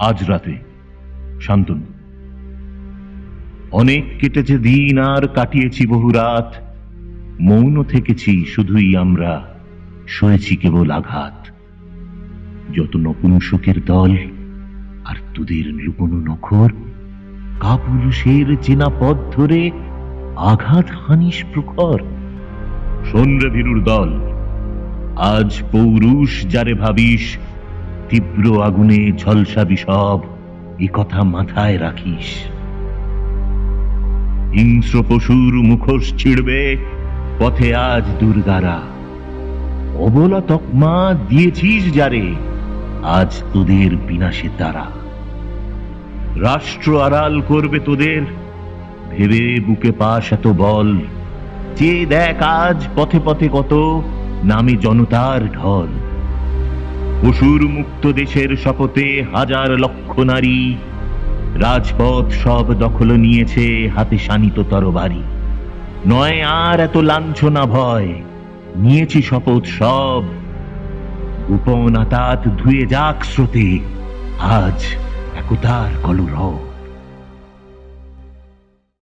আজ রাতে। শান্তনু। অনেক কেটেছে দিন আর কাটিয়েছি বহু রাত। মৌন থেকেছি শুধুই আমরা সয়েছি কেবল আঘাত। যত নপুংসকের দল আর তোদের লুকোনো নখর কাপুরুষের চেনা পথ ধরে আঘাত হানিস প্রখর। ভীরুর দল, আজ পৌরুষ যারে ভাবিস তীব্র আগুনে ঝলসাবি সব এ কথা মাথায় রাখিস। হিংস্র পশুর মুখোশ ছিড়বে, পথে আজ দুর্গারা। অবলা তকমা দিয়েছিস যারে, আজ তোদের বিনাশে তারা। রাষ্ট্র আড়াল করবে তোদের, ভেবে বুকে পাশ এত বল। যে দেখ আজ পথে পথে কত, নামে জনতার ঢল। পশুর মুক্ত দেশের শপথে হাজার লক্ষ নারী। রাজপথ সব দখল নিয়েছে হাতে শানিত তরবারি। নয় আর এত লাঞ্ছনা ভয়, নিয়েছি শপথ সব। গোপন আতাত ধুয়ে যাক স্রোতে, আজ একতার কলরব।